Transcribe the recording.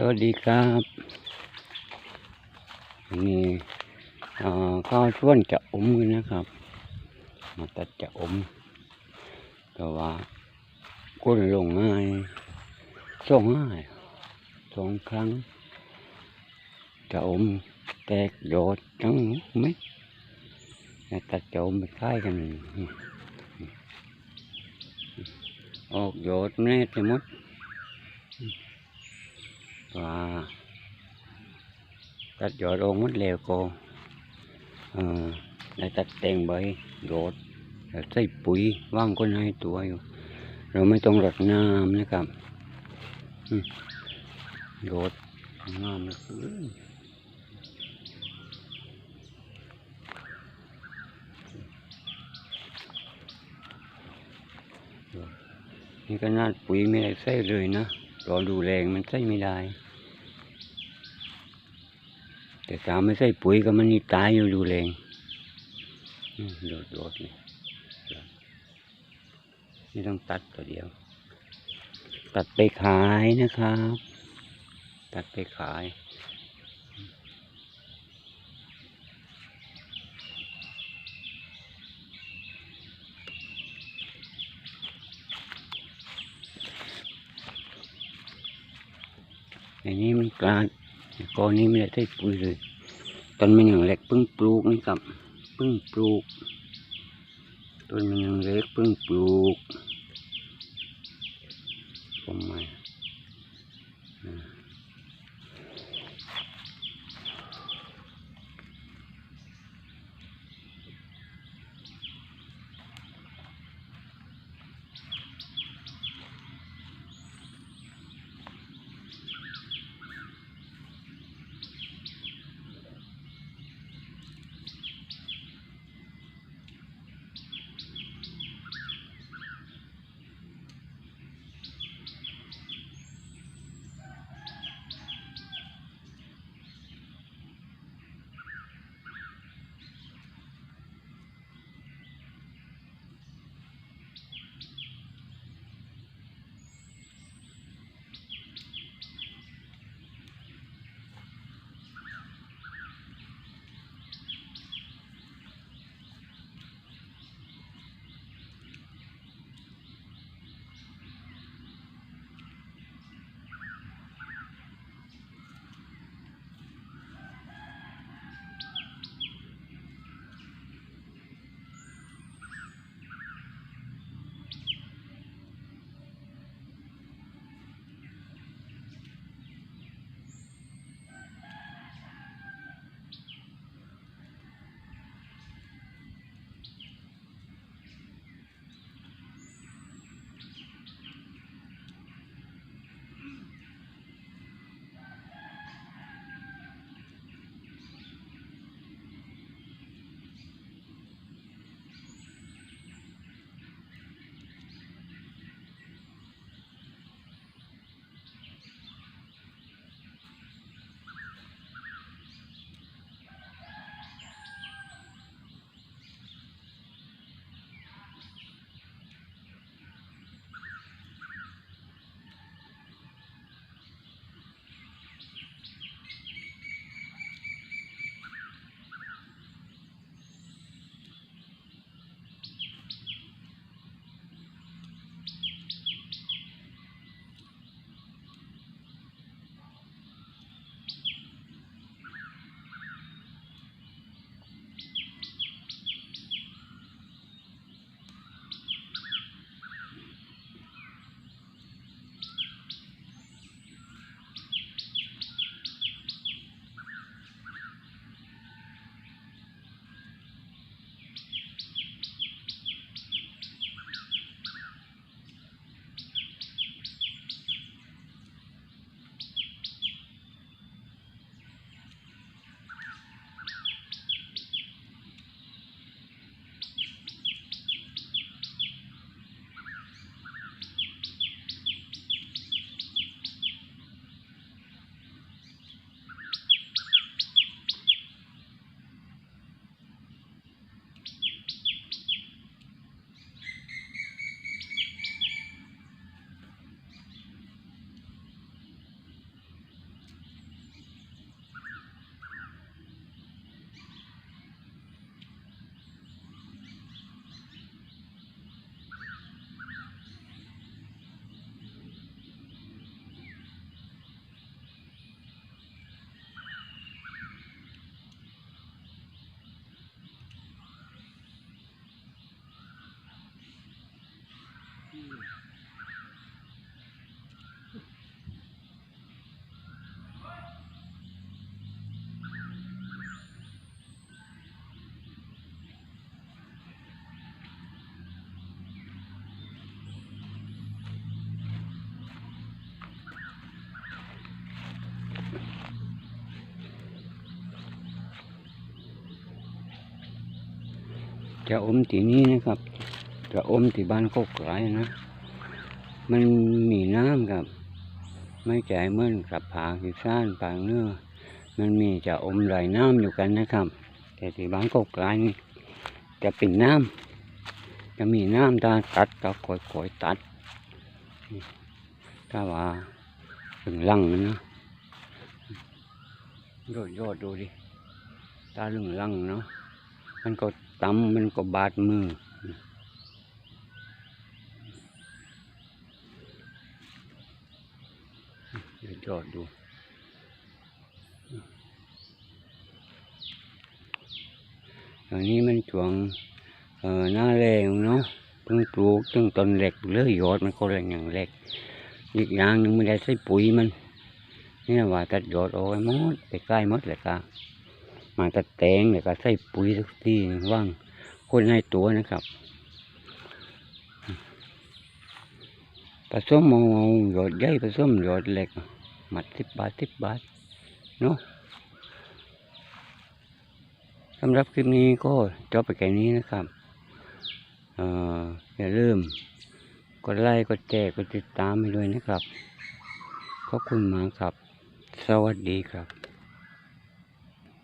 สวัสดีครับวันนี่เอ่อก็ช่วนจะอมกันนะครับ มาตัดจะอม แต่ว่าก้นลงง่ายส่งง่ายสองครั้ง จะอมแตกโดดจังไหมแตัดจะอมไปค่ายกันออกโยดแน่จะมด ว่าตัดยอดองมัดแล้วก็เออได้ตัดแต่งใบโดดใส่ปุ๋ยว่างคนให้ตัวอยู่เราไม่ต้องรดน้ำนะครับอืมโดดงามเลยนี่ก็น่าปุ๋ยไม่ได้ใส่เลยนะรอดูแรงมันใส่ไม่ได้ แต่ถ้าไม่ใส่ปุ๋ยก็มันนี่ตายอยู่ดูแรงโดดโดดนี่นี่ต้องตัดตัวเดียว ตัดไปขายนะครับ ตัดไปขายอันนี้มันกลาง กอนนี้ไม่ได้ใส่ปุ๋ยเลย ต้นมันยังเล็กเพิ่งปลูกนี่ครับเพิ่งปลูก ต้นมันยังเล็กเพิ่งปลูกผมมา จะอมที่นี้นะครับ จะอมที่บ้านโคกไหลนะ มันมีน้ำครับ ไม่ใจเมื่อนกับผางอีซ่านผางเนื้อ มันมีจะอมไหลน้ำอยู่กันนะครับ แต่ที่บ้านโคกไหลนี่จะเป็นน้ำจะมีน้ำตาตัดก็ค่อยๆตัดถ้าว่าถึงลังนะโยดโยดดูดิตาลึงลังเนาะมันก็ ตำมันก็บาดมือ เดี๋ยวจอดดูตอนนี้มันช่วงเอ่อหน้าแรงเนาะเพิ่งปลูกตั้งต้นเล็กเลยยอดมันก็แรงอย่างเล็ก อีกอย่างหนึ่งไม่ได้ใส่ปุ๋ยมัน นี่ว่าตัดยอดเอาไว้หมดไปใกล้มดเลยค่ะ มาตัดแตงเลยก็ใส่ปุ๋ยสักทีว่างคนให้ตัวนะครับผสมเอาหยอดใหญ่ผสมหยอดเล็กหมัดสิบบาทสิบบาทเนาะสำหรับคลิปนี้ก็จบไปแค่นี้นะครับอออย่าลืมกดไลค์กดแชร์กดติดตามให้ด้วยนะครับ ขอบคุณมากครับ สวัสดีครับ